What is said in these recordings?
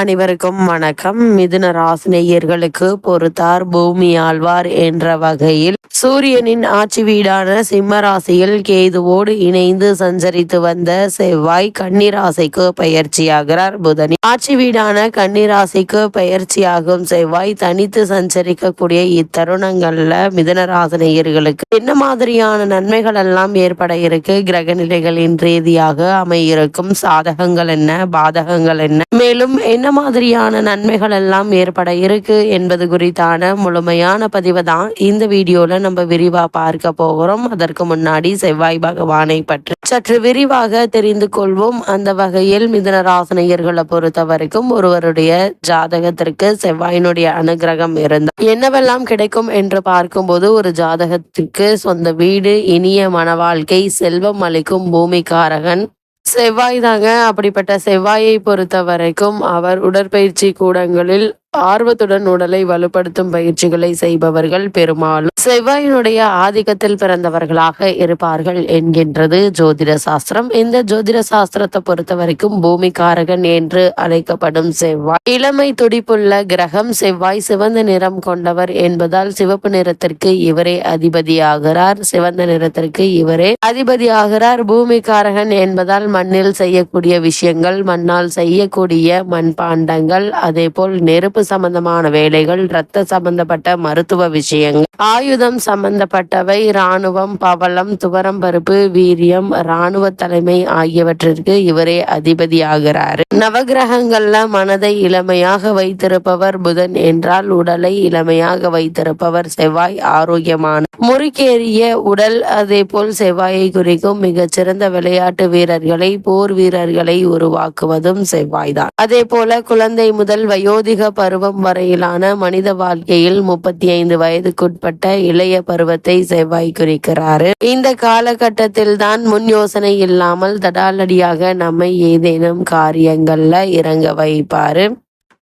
அனைவருக்கும் வணக்கம். மிதுன ராசினேயர்களுக்கு பொறுத்தார் பூமி ஆழ்வார் என்ற வகையில் சூரியனின் ஆட்சி வீடான சிம்ம ராசியில் கேதுவோடு இணைந்து சஞ்சரித்து வந்த செவ்வாய் கன்னிராசிக்கு பயிற்சியாகிறார் புதனி. ஆட்சி வீடான கன்னிராசிக்கு பயிற்சியாகும் செவ்வாய் தனித்து சஞ்சரிக்கக்கூடிய இத்தருணங்கள்ல மிதுன ராசினேயர்களுக்கு என்ன மாதிரியான நன்மைகள் எல்லாம் ஏற்பட இருக்கு? கிரக நிலைகளின் ரீதியாக அமையிருக்கும் சாதகங்கள் என்ன? பாதகங்கள் என்ன? மேலும் என்ன என்ன மாதிரியான நன்மைகள் எல்லாம் ஏற்பட இருக்கு என்பது குறித்தான முழுமையான பதிவை தான் இந்த வீடியோல நம்ம விரிவா பார்க்க போகிறோம். அதற்கு முன்னாடி செவ்வாய் பகவானை பற்றி சற்று விரிவாக தெரிந்து கொள்வோம். அந்த வகையில் மிதனராசனையர்களை பொறுத்த வரைக்கும் ஒருவருடைய ஜாதகத்திற்கு செவ்வாயினுடைய அனுகிரகம் இருந்தால் என்னவெல்லாம் கிடைக்கும் என்று பார்க்கும்போது ஒரு ஜாதகத்திற்கு சொந்த வீடு இனிய மன வாழ்க்கை செல்வம் அளிக்கும் பூமிக்காரகன் செவ்வாய் தாங்க. அப்படிப்பட்ட செவ்வாயை பொறுத்த வரைக்கும் அவர் உடற்பயிற்சி கூடங்களில் ஆர்வத்துடன் உடலை வலுப்படுத்தும் பயிற்சிகளை செய்பவர்கள் பெரும்பாலும் செவ்வாயினுடைய ஆதிக்கத்தில் பிறந்தவர்களாக இருப்பார்கள் என்கின்றது ஜோதிட சாஸ்திரம். இந்த ஜோதிட சாஸ்திரத்தை பொறுத்த வரைக்கும் பூமிகாரகன் என்று அழைக்கப்படும் செவ்வாய். இளமை துடிப்புள்ள கிரகம் செவ்வாய் சிவந்த நிறம் கொண்டவர் என்பதால் சிவப்பு நிறத்திற்கு இவரே அதிபதியாகிறார். சிவந்த நிறத்திற்கு இவரே அதிபதியாகிறார். பூமிகாரகன் என்பதால் மண்ணில் செய்யக்கூடிய விஷயங்கள் மண்ணால் செய்யக்கூடிய மண்பாண்டங்கள் அதே போல் நெருப்பு சம்பந்தமான வேலைகள் இரத்த சம்பந்தப்பட்ட மருத்துவ விஷயங்கள் ஆயுதம் சம்பந்தப்பட்டவை இராணுவம் பவளம் துவரம் பருப்பு வீரியம் இராணுவ தலைமை ஆகியவற்றிற்கு இவரே அதிபதியாகிறார். நவகிரகங்கள்ல மனதை இளமையாக வைத்திருப்பவர் புதன் என்றால் உடலை இளமையாக வைத்திருப்பவர் செவ்வாய் ஆரோக்கியமான முறுக்கேறிய உடல் அதே போல் செவ்வாயை குறிக்கும் மிகச்சிறந்த விளையாட்டு வீரர்களை போர் வீரர்களை உருவாக்குவதும் செவ்வாய்தான். அதே போல குழந்தை முதல் வயோதிக பருவம் வரையிலான மனித வாழ்க்கையில் முப்பத்தி ஐந்து வயதுக்குட்பட்ட இளைய பருவத்தை செவ்வாய் குறிக்கிறாரு. இந்த காலகட்டத்தில் தான் முன் யோசனை இல்லாமல் தடாலடியாக நம்மை ஏதேனும் காரியங்கள்ல இறங்க வைப்பாரு.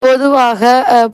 பொதுவாக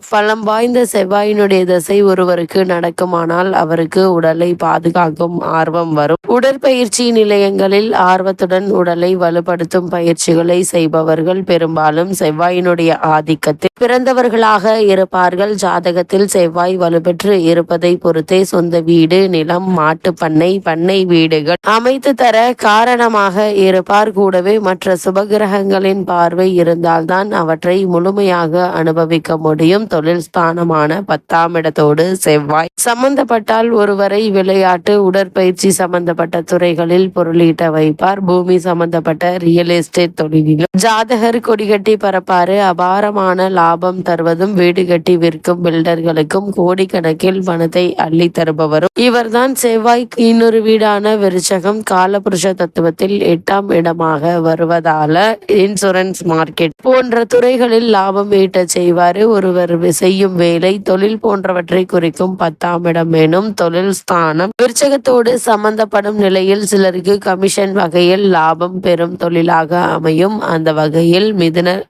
பலம் வாய்ந்த செவ்வாயினுடைய தசை ஒருவருக்கு நடக்குமானால் அவருக்கு உடலை பாதுகாக்கும் ஆர்வம் வரும். உடற்பயிற்சி நிலையங்களில் ஆர்வத்துடன் உடலை வலுப்படுத்தும் பயிற்சிகளை செய்பவர்கள் பெரும்பாலும் செவ்வாயினுடைய ஆதிக்கத்தில் பிறந்தவர்களாக இருப்பார்கள். ஜாதகத்தில் செவ்வாய் வலுப்பெற்று இருப்பதை பொறுத்தே சொந்த வீடு நிலம் மாட்டு பண்ணை பண்ணை வீடுகள் அமைத்து தர காரணமாக இருப்பார். கூடவே மற்ற சுபகிரகங்களின் பார்வை இருந்தால்தான் அவற்றை முழுமையாக அனுபவிக்க முடியும். தொழில் ஸ்தானமான பத்தாம் இடத்தோடு செவ்வாய். சம்பந்தப்பட்டால் ஒருவரை விளையாட்டு உடற்பயிற்சி சம்பந்தப்பட்ட துறைகளில் பொருளீட்ட வைப்பார். பூமி சம்பந்தப்பட்ட ரியல் எஸ்டேட் தொழிலிலும் ஜாதகர் கொடிகட்டி பரப்பாறு அபாரமான லாபம் தருவதும் வீடு கட்டி விற்கும் பில்டர்களுக்கும் கோடிக்கணக்கில் பணத்தை அள்ளி தருபவரும் இவர்தான். செவ்வாய்க்கு இன்னொரு வீடான விருச்சகம் காலபுருஷ தத்துவத்தில் எட்டாம் இடமாக வருவதால இன்சூரன்ஸ் மார்க்கெட் போன்ற துறைகளில் லாபம் ஈட்ட செய்வார் ஒருவர் செய்யும் வேலை தொழில் போன்றவற்றை குறிக்கும் பத்தாம் இடம் எனும் தொழில் ஸ்தானம். விருச்சகத்தோடு சம்பந்தப்படும் நிலையில் சிலருக்கு கமிஷன் வகையில் லாபம் பெறும் தொழிலாக அமையும். அந்த வகையில் மிதுன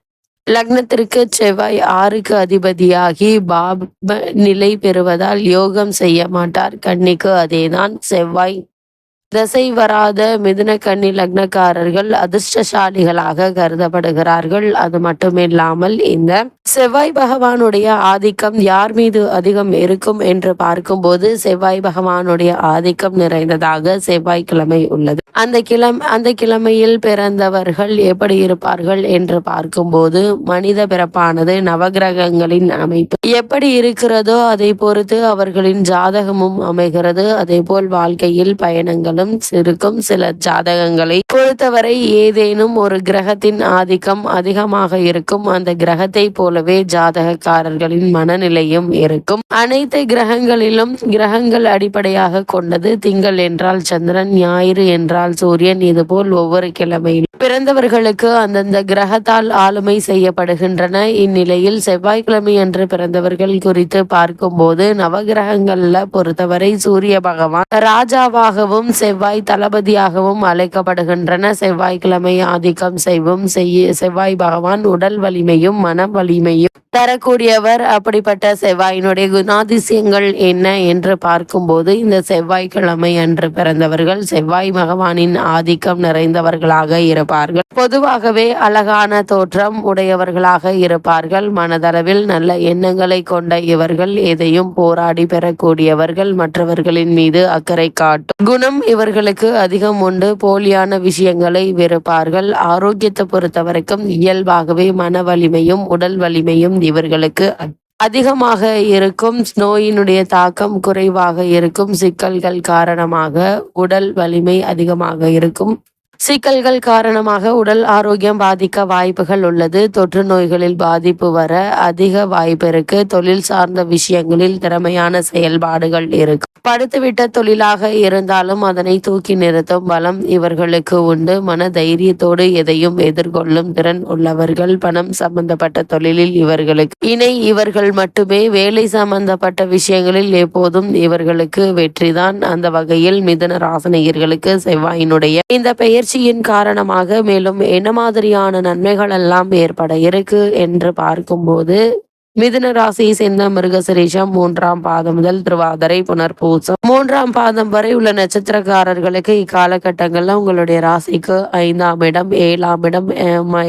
லக்னத்திற்கு செவ்வாய் ஆறுக்கு அதிபதியாகி பாப நிலை பெறுவதால் யோகம் செய்ய மாட்டார். கன்னிக்கு அதேதான். செவ்வாய் தசை வராத மிதுன லக்னக்காரர்கள் அதிர்ஷ்டசாலிகளாக கருதப்படுகிறார்கள். அது மட்டுமில்லாமல் இந்த செவ்வாய் பகவானுடைய ஆதிக்கம் யார் மீது அதிகம் இருக்கும் என்று பார்க்கும்போது செவ்வாய் பகவானுடைய ஆதிக்கம் நிறைந்ததாக செவ்வாய்க்கிழமை உள்ளது. அந்த கிழம் அந்த கிழமையில் பிறந்தவர்கள் எப்படி இருப்பார்கள் என்று பார்க்கும்போது மனித பிறப்பானது நவகிரகங்களின் அமைப்பு. எப்படி இருக்கிறதோ அதை பொறுத்து அவர்களின் ஜாதகமும் அமைகிறது. அதே போல் வாழ்க்கையில் பயணங்களும் இருந்தாலும் இருக்கும் சில ஜாதகங்களை பொறுத்தவரை ஏதேனும் ஒரு கிரகத்தின் ஆதிக்கம் அதிகமாக இருக்கும். அந்த கிரகத்தை போலவே ஜாதகக்காரர்களின் மனநிலையும் இருக்கும். அனைத்து கிரகங்களிலும் கிரகங்கள் அடிப்படையாக கொண்டது திங்கள் என்றால் சந்திரன் ஞாயிறு என்றால் சூரியன். இதுபோல் ஒவ்வொரு கிழமையிலும் பிறந்தவர்களுக்கு அந்தந்த கிரகத்தால் ஆளுமை செய்யப்படுகின்றன. இந்நிலையில் செவ்வாய்க்கிழமை அன்று பிறந்தவர்கள் குறித்து பார்க்கும்போது நவகிரகங்கள்ல பொறுத்தவரை சூரிய பகவான் ராஜாவாகவும் செவ்வாய் தளபதியாகவும் அழைக்கப்படுகின்றன. செவ்வாய்க்கிழமை ஆதிக்கம் செய்வும் செய்ய செவ்வாய் பகவான் உடல் வலிமையும் மன வலிமையும் தரக்கூடியவர். அப்படிப்பட்ட செவ்வாயினுடைய குணாதிசயங்கள் என்ன என்று பார்க்கும்போது இந்த செவ்வாய்க்கிழமை அன்று பிறந்தவர்கள் செவ்வாய் பகவானின் ஆதிக்கம் நிறைந்தவர்களாக இருப்பார்கள். பொதுவாகவே அழகான தோற்றம் உடையவர்களாக இருப்பார்கள். மனதளவில் நல்ல எண்ணங்களை கொண்ட இவர்கள் எதையும் போராடி பெறக்கூடியவர்கள் மற்றவர்களின் மீது அக்கறை காட்டும் குணம் இவர்களுக்கு அதிகம் உண்டு. போலியான விஷயங்களை வெறுப்பார்கள். ஆரோக்கியத்தை பொறுத்தவரைக்கும் இயல்பாகவே மன வலிமையும் உடல் வலிமையும் இவர்களுக்கு அதிகமாக இருக்கும். நோயினுடைய தாக்கம் குறைவாக இருக்கும். சிக்கல்கள் காரணமாக உடல் வலிமை அதிகமாக இருக்கும். சிக்கல்கள் காரணமாக உடல் ஆரோக்கியம் பாதிக்க வாய்ப்புகள் உள்ளது. தொற்று நோய்களில் பாதிப்பு வர அதிக வாய்ப்பு இருக்கு. தொழில் சார்ந்த விஷயங்களில் திறமையான செயல்பாடுகள் இருக்கு. படுத்துவிட்ட தொழிலாக இருந்தாலும் அதனை தூக்கி நிறுத்தும் பலம் இவர்களுக்கு உண்டு. மன தைரியத்தோடு எதையும் எதிர்கொள்ளும் திறன் உள்ளவர்கள் பணம் சம்பந்தப்பட்ட தொழிலில் இவர்களுக்கு இணை இவர்கள் மட்டுமே வேலை சம்பந்தப்பட்ட விஷயங்களில் எப்போதும் இவர்களுக்கு வெற்றிதான். அந்த வகையில் மிதன ராசனையர்களுக்கு செவ்வாயினுடைய இந்த பெயர் பெயர்ச்சியின் காரணமாக மேலும் என்ன மாதிரியான நன்மைகள் எல்லாம் ஏற்பட இருக்கு என்று பார்க்கும்போது மிதுன ராசியை சேர்ந்த மிருகசிரீஷம் மூன்றாம் பாதம் முதல் திருவாதிரை புனர்பூசம். மூன்றாம் பாதம் வரை உள்ள நட்சத்திரக்காரர்களுக்கு இக்காலகட்டங்கள்ல உங்களுடைய ராசிக்கு ஐந்தாம் இடம் ஏழாம் இடம்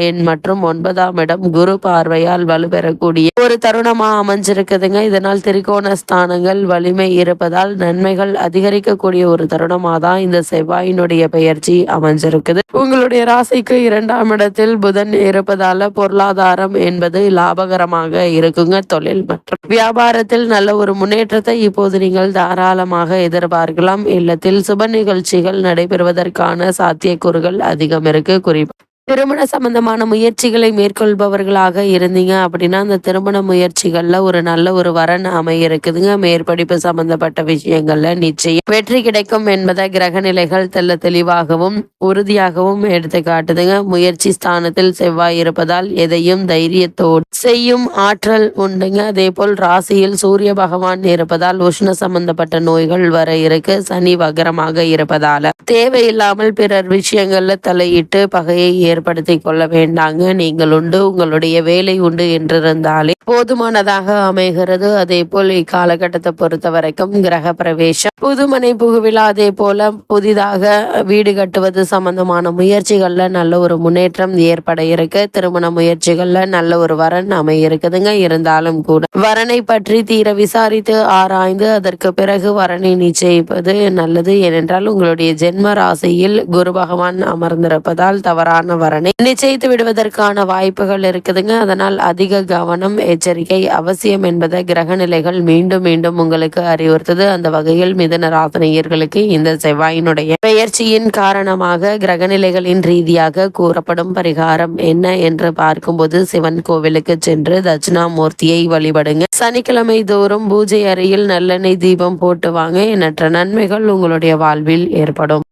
எண் மற்றும் ஒன்பதாம் இடம் குரு பார்வையால் வலுப்பெறக்கூடிய ஒரு தருணமா அமைஞ்சிருக்குதுங்க. இதனால் திரிகோண ஸ்தானங்கள் வலிமை இருப்பதால் நன்மைகள் அதிகரிக்கக்கூடிய ஒரு தருணமா தான் இந்த செவ்வாயினுடைய பெயர்ச்சி அமைஞ்சிருக்குது. உங்களுடைய ராசிக்கு இரண்டாம் இடத்தில் புதன் இருப்பதால பொருளாதாரம் என்பது லாபகரமாக இருக்கு. இருக்குங்க தொழில் மற்றும் வியாபாரத்தில் நல்ல ஒரு முன்னேற்றத்தை இப்போது நீங்கள் தாராளமாக எதிர்பார்க்கலாம். இல்லத்தில் சுப நிகழ்ச்சிகள் நடைபெறுவதற்கான சாத்தியக்கூறுகள் அதிகம் இருக்கு. குறிப்பு திருமண சம்பந்தமான முயற்சிகளை மேற்கொள்பவர்களாக இருந்தீங்க அப்படின்னா அந்த திருமண முயற்சிகள்ல ஒரு நல்ல ஒரு வரன் அமைய இருக்குதுங்க. மேற்படிப்பு சம்பந்தப்பட்ட விஷயங்கள்ல நிச்சயம் வெற்றி கிடைக்கும் என்பதை கிரக நிலைகள் தெல்ல தெளிவாகவும் உறுதியாகவும் எடுத்து காட்டுதுங்க. முயற்சி ஸ்தானத்தில் செவ்வாய் இருப்பதால் எதையும் தைரியத்தோடு செய்யும் ஆற்றல் உண்டுங்க. அதே போல் ராசியில் சூரிய பகவான் இருப்பதால் உஷ்ண சம்பந்தப்பட்ட நோய்கள் வர இருக்கு. சனி வகரமாக இருப்பதால தேவையில்லாமல் பிறர் விஷயங்கள்ல தலையிட்டு பகையை ஏற்படுத்தி கொள்ள வேண்டாங்க. நீங்கள் உண்டு உங்களுடைய வேலை உண்டு என்றிருந்தாலே போதுமானதாக அமைகிறது. அதே போல் இக்காலகட்டத்தை பொறுத்த வரைக்கும் கிரக பிரவேசம் புதுமனை புகுவிழா அதே போல புதிதாக வீடு கட்டுவது சம்பந்தமான முயற்சிகள்ல நல்ல ஒரு முன்னேற்றம் ஏற்பட இருக்கு. திருமண முயற்சிகள்ல நல்ல ஒரு வரன் அமைய இருக்குதுங்க இருந்தாலும் கூட வரனை பற்றி தீர விசாரித்து ஆராய்ந்து அதற்கு பிறகு வரனை நிச்சயிப்பது நல்லது. ஏனென்றால் உங்களுடைய ஜென்ம ராசியில் குரு பகவான் அமர்ந்திருப்பதால் தவறான வரனை நிச்சயித்து விடுவதற்கான வாய்ப்புகள் இருக்குதுங்க. அதனால் அதிக கவனம் எச்சரிக்கை அவசியம் என்பதை கிரக நிலைகள் மீண்டும் மீண்டும் உங்களுக்கு அறிவுறுத்தது. அந்த வகையில் மிதன ராசனையர்களுக்கு இந்த செவ்வாயினுடைய பெயர்ச்சியின் காரணமாக கிரக நிலைகளின் ரீதியாக கூறப்படும் பரிகாரம் என்ன என்று பார்க்கும்போது சிவன் கோவிலுக்கு சென்று தட்சிணாமூர்த்தியை வழிபடுங்க. சனிக்கிழமை தோறும் பூஜை அறையில் நல்லெண்ணெய் தீபம் போட்டு வாங்க. எண்ணற்ற நன்மைகள் உங்களுடைய வாழ்வில் ஏற்படும்.